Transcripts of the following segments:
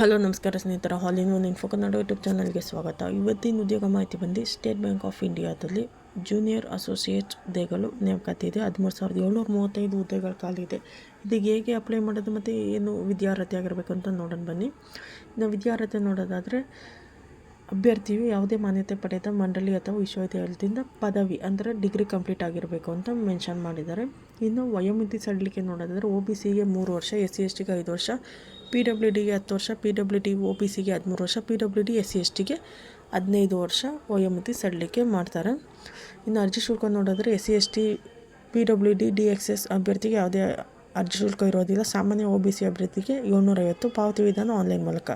Hello, ನಮಸ್ಕಾರ ಸ್ನೇಹಿತರ. ಹಾಲಿನ್ ಒನ್ ಇನ್ಫೋ ಕನ್ನಡ ಯೂಟ್ಯೂಬ್ ಚಾನಲ್ಗೆ ಸ್ವಾಗತ. ಇವತ್ತಿನ ಉದ್ಯೋಗ ಮಾಹಿತಿ ಬಂದು ಸ್ಟೇಟ್ ಬ್ಯಾಂಕ್ ಆಫ್ ಇಂಡಿಯಾದಲ್ಲಿ ಜೂನಿಯರ್ ಅಸೋಸಿಯೇಟ್ ಹುದ್ದೆಗಳು ನೇಮಕಾತಿ ಇದೆ. ಹದಿಮೂರು ಸಾವಿರದ ಏಳ್ನೂರ ಮೂವತ್ತೈದು ಹುದ್ದೆಗಳ ಖಾಲಿ ಇದೆ. ಇದಕ್ಕೆ ಹೇಗೆ ಅಪ್ಲೈ ಮಾಡೋದು ಮತ್ತು ಏನು ವಿದ್ಯಾರ್ಹತೆ ಆಗಿರಬೇಕು ಅಂತ ನೋಡೋಣ ಬನ್ನಿ. ಇನ್ನು ವಿದ್ಯಾರ್ಹತೆ ನೋಡೋದಾದರೆ ಅಭ್ಯರ್ಥಿಯು ಯಾವುದೇ ಮಾನ್ಯತೆ ಪಡೆದ ಮಂಡಳಿ ಅಥವಾ ವಿಶ್ವವಿದ್ಯಾಲಯದಿಂದ ಪದವಿ, ಅಂದರೆ ಡಿಗ್ರಿ ಕಂಪ್ಲೀಟ್ ಆಗಿರಬೇಕು ಅಂತ ಮೆನ್ಷನ್ ಮಾಡಿದ್ದಾರೆ. ಇನ್ನು ವಯೋಮಿತಿ ಸಡಿಲಿಕೆ ನೋಡೋದಾದರೆ ಒ ಬಿ ಸಿಗೆ ಮೂರು ವರ್ಷ, ಎಸ್ ಸಿ ಎಸ್ ಟಿಗೆ ಐದು ವರ್ಷ, ಪಿ ಡಬ್ಲ್ಯೂ ಡಿಗೆ ಹತ್ತು ವರ್ಷ, P W D O B ಸಿಗೆ ಹದಿಮೂರು ವರ್ಷ, P W D, S C S ಟಿಗೆ ಹದಿನೈದು ವರ್ಷ ವಯೋಮಿತಿ ಸಡಿಲಿಕೆ ಮಾಡ್ತಾರೆ. ಇನ್ನು ಅರ್ಜಿ ಶುಲ್ಕ ನೋಡಿದ್ರೆ S C S T, P W D D X S ಅಭ್ಯರ್ಥಿಗೆ ಯಾವುದೇ ಅರ್ಜಿ ಶುಲ್ಕ ಇರೋದಿಲ್ಲ. ಸಾಮಾನ್ಯ ಒ ಬಿ ಸಿ ಅಭ್ಯರ್ಥಿಗೆ ಏಳ್ನೂರೈವತ್ತು ಪಾವತಿ ವಿಧಾನ ಆನ್ಲೈನ್ ಮೂಲಕ.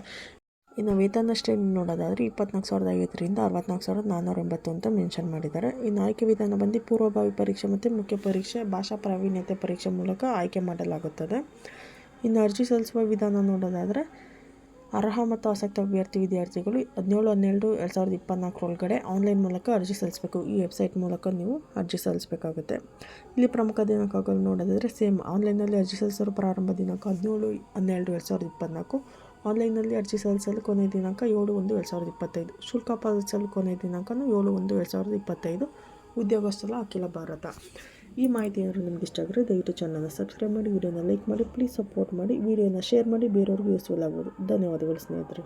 ಇನ್ನು ವೇತನ ಶ್ರೇಣಿ ನೋಡೋದಾದರೆ ಇಪ್ಪತ್ನಾಲ್ಕು ಸಾವಿರದ ಐವತ್ತರಿಂದ ಅರವತ್ನಾಲ್ಕು ಸಾವಿರದ ನಾನ್ನೂರ ಎಂಬತ್ತು ಅಂತ ಮೆನ್ಷನ್ ಮಾಡಿದ್ದಾರೆ. ಇನ್ನು ಆಯ್ಕೆ ವಿಧಾನ ಬಂದು ಪೂರ್ವಭಾವಿ ಪರೀಕ್ಷೆ ಮತ್ತು ಮುಖ್ಯ ಪರೀಕ್ಷೆ, ಭಾಷಾ ಪ್ರಾವೀಣ್ಯತೆ ಪರೀಕ್ಷೆ ಮೂಲಕ ಆಯ್ಕೆ ಮಾಡಲಾಗುತ್ತದೆ. ಇನ್ನು ಅರ್ಜಿ ಸಲ್ಲಿಸುವ ವಿಧಾನ ನೋಡೋದಾದರೆ ಅರ್ಹ ಮತ್ತು ಆಸಕ್ತ ಅಭ್ಯರ್ಥಿ ವಿದ್ಯಾರ್ಥಿಗಳು ಹದಿನೇಳು, ಹನ್ನೆರಡು, ಎರಡು ಸಾವಿರದ ಇಪ್ಪತ್ನಾಲ್ಕರೊಳಗಡೆ ಆನ್ಲೈನ್ ಮೂಲಕ ಅರ್ಜಿ ಸಲ್ಲಿಸಬೇಕು. ಈ ವೆಬ್ಸೈಟ್ ಮೂಲಕ ನೀವು ಅರ್ಜಿ ಸಲ್ಲಿಸಬೇಕಾಗುತ್ತೆ. ಇಲ್ಲಿ ಪ್ರಮುಖ ದಿನಾಂಕಗಳು ನೋಡೋದಾದರೆ ಸೇಮ್ ಆನ್ಲೈನಲ್ಲಿ ಅರ್ಜಿ ಸಲ್ಲಿಸಲು ಪ್ರಾರಂಭ ದಿನಾಂಕ ಹದಿನೇಳು, ಹನ್ನೆರಡು, ಎರಡು ಸಾವಿರದ ಇಪ್ಪತ್ನಾಲ್ಕು ಆನ್ಲೈನಲ್ಲಿ ಅರ್ಜಿ ಸಲ್ಲಿಸಲು ಕೊನೆಯ ದಿನಾಂಕ ಏಳು ಒಂದು ಎರಡು ಸಾವಿರದ ಇಪ್ಪತ್ತೈದು. ಶುಲ್ಕ ಪಾವತಿಸಲು ಕೊನೆಯ ದಿನಾಂಕನೂ ಏಳು ಒಂದು ಎರಡು ಸಾವಿರದ ಇಪ್ಪತ್ತೈದು. ಉದ್ಯೋಗಸ್ಥಳ ಅಖಿಲ ಭಾರತ. ಈ ಮಾಹಿತಿ ಏನಾದರೂ ನಿಮ್ಗೆ ಇಷ್ಟ ಆಗಿದ್ರೆ ದಯವಿಟ್ಟು ಚಾನಲ್ನ ಸಬ್ಸ್ಕ್ರೈಬ್ ಮಾಡಿ ವಿಡಿಯೋನ ಲೈಕ್ ಮಾಡಿ ಪ್ಲೀಸ್ ಸಪೋರ್ಟ್ ಮಾಡಿ ವಿಡಿಯೋನ ಶೇರ್ ಮಾಡಿ, ಬೇರೆಯವ್ರಿಗೂ ಯೂಸ್ಫುಲ್ ಆಗ್ಬೋದು. ಧನ್ಯವಾದಗಳು ಸ್ನೇಹಿತರೆ.